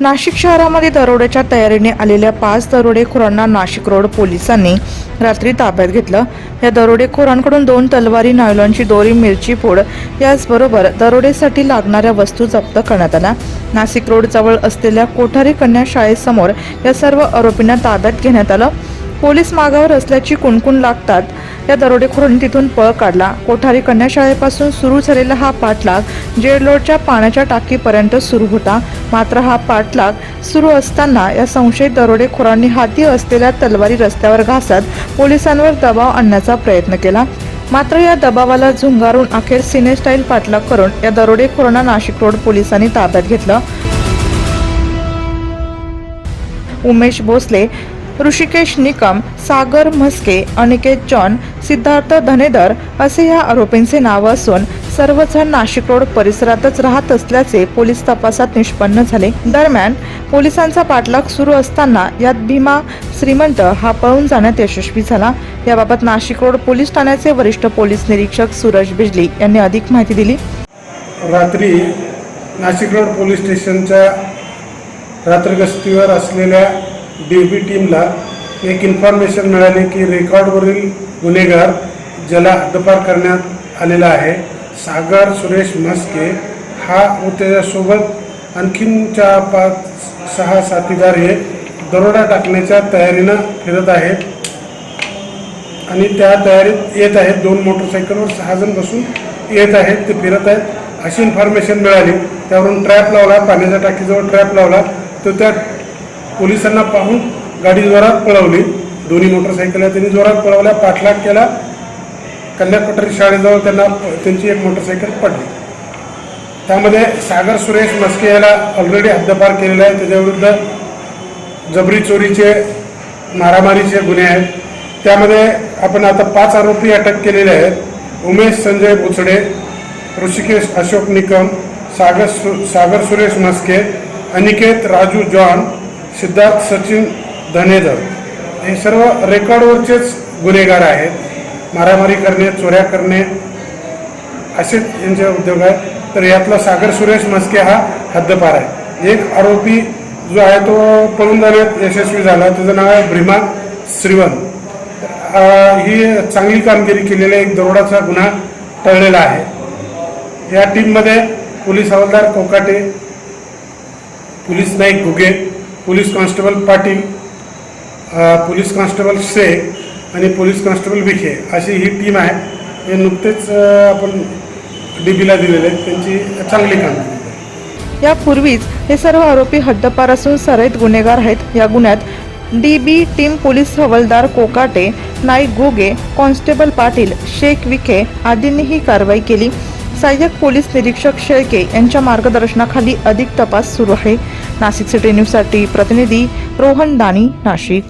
नाशिक शहरामध्ये दरोड्याच्या तयारीने आलेल्या पाच दरोडेखोरांना नाशिक रोड पोलिसांनी रात्री ताब्यात घेतलं. या दरोडेखोरांकडून दोन तलवारी नायलॉनची दोरी मिरची पूड याचबरोबर दरोडेसाठी लागणाऱ्या वस्तू जप्त करण्यात आल्या. नाशिक रोड जवळ असलेल्या कोठारी कन्या शाळेसमोर या सर्व आरोपींना ताब्यात घेण्यात आलं. पोलीस मागावर असल्याची कुणकुण लागतात या दरोडेखोरांनी तिथून पळ काढला. कोठारी कन्या शाळेपासून सुरू झालेला हा पाठलाग जेडलोडच्या पाण्याच्या टाकीपर्यंत सुरू होता. मात्र हा पाठलाग सुरू असताना या संशयित दरोडेखोरांनी हाती असलेल्या तलवारी रस्त्यावर घासत पोलिसांवर दबाव आणण्याचा प्रयत्न केला. मात्र या दबावाला झुंगारून अखेर सिने स्टाईल पाठलाग करून या दरोडेखोरांना नाशिक रोड पोलिसांनी ताब्यात घेतलं. उमेश भोसले ऋषिकेश निकम सागर म्हस्के अनिकेत जॉन सिद्धार्थ धनेदर असे या आरोपींचे नाव असून सर्वजण नाशिक रोड परिसरातच राहत असल्याचे पोलीस तपासात निष्पन्न झाले. दरम्यान पोलिसांचा पाठलाग सुरू असताना यात भीमा श्रीमंत हा पळून जाण्यात यशस्वी झाला. याबाबत नाशिक रोड पोलीस ठाण्याचे वरिष्ठ पोलीस निरीक्षक सूरज बिजली यांनी अधिक माहिती दिली. रात्री नाशिक रोड पोलीस स्टेशनच्या रात्रगस्तीवर असलेल्या डी बी टीमला एक इन्फॉर्मेशन मिळाली की रेकॉर्डवरील गुन्हेगार ज्याला हद्दपार करण्यात आलेला आहे. सागर सुरेश म्हस्के हा व त्याच्यासोबत आणखीन चार पाच सहा साथीदार हे दरोडा टाकण्याच्या तयारीनं फिरत आहेत. आणि त्या तयारीत येत आहेत. दोन मोटरसायकलवर सहाजण बसून येत आहेत. ते फिरत आहेत. अशी इन्फॉर्मेशन मिळाली. त्यावरून ट्रॅप लावला. पाण्याच्या टाकीजवळ ट्रॅप लावला. तर त्या पोलिसांना पाहून गाडी जोरात पळवली. दोन्ही मोटरसायकल त्यांनी जोरात पळवल्या पाठलाग केला. कन्या शाळेजवळ त्यांना त्यांची एक मोटरसायकल पडली. त्यामध्ये सागर सुरेश मस्के याला ऑलरेडी हद्दपार केलेला आहे. त्याच्याविरुद्ध जबरी चोरीचे मारामारीचे गुन्हे आहेत. त्यामध्ये आपण आता पाच आरोपी अटक केलेले आहेत. उमेश संजय बुचडे ऋषिकेश अशोक निकम सागर सु सागर सुरेश मस्के अनिकेत राजू जॉन सिद्धार्थ सचिन धनेधर हे सर्व रेकॉर्डवरचेच गुन्हेगार आहेत. मारामारी करणे चोऱ्या करणे असेच यांचे उद्योग आहेत. तर यातला सागर सुरेश मस्के हा हद्दपार आहे. एक आरोपी जो आहे तो पळून जाण्यात यशस्वी झाला. त्याचं नाव आहे भ्रिमा श्रीवन ही चांगली कामगिरी केलेला एक दरोडाचा गुन्हा टळलेला आहे. या टीममध्ये पोलीस हवालदार Kokate police Naik Ghuge police constable Patil police constable Shaikh आणि पोलीस कॉन्स्टेबल विखे अशी ही टीम आहे. हे नुकतेच आपण डी बीला दिलेले आहेत. त्यांची चांगली कामगिरी आहे. यापूर्वीच हे सर्व आरोपी हद्दपार असून सराईत गुन्हेगार आहेत. या गुन्ह्यात डी बी टीम पोलीस हवालदार कोकाटे नाईक गोगे कॉन्स्टेबल पाटील शेख विखे आदींनी ही कारवाई केली. सहाय्यक पोलीस निरीक्षक शेळके यांच्या मार्गदर्शनाखाली अधिक तपास सुरू आहे. नाशिक सिटी न्यूजसाठी प्रतिनिधी रोहन दानी नाशिक.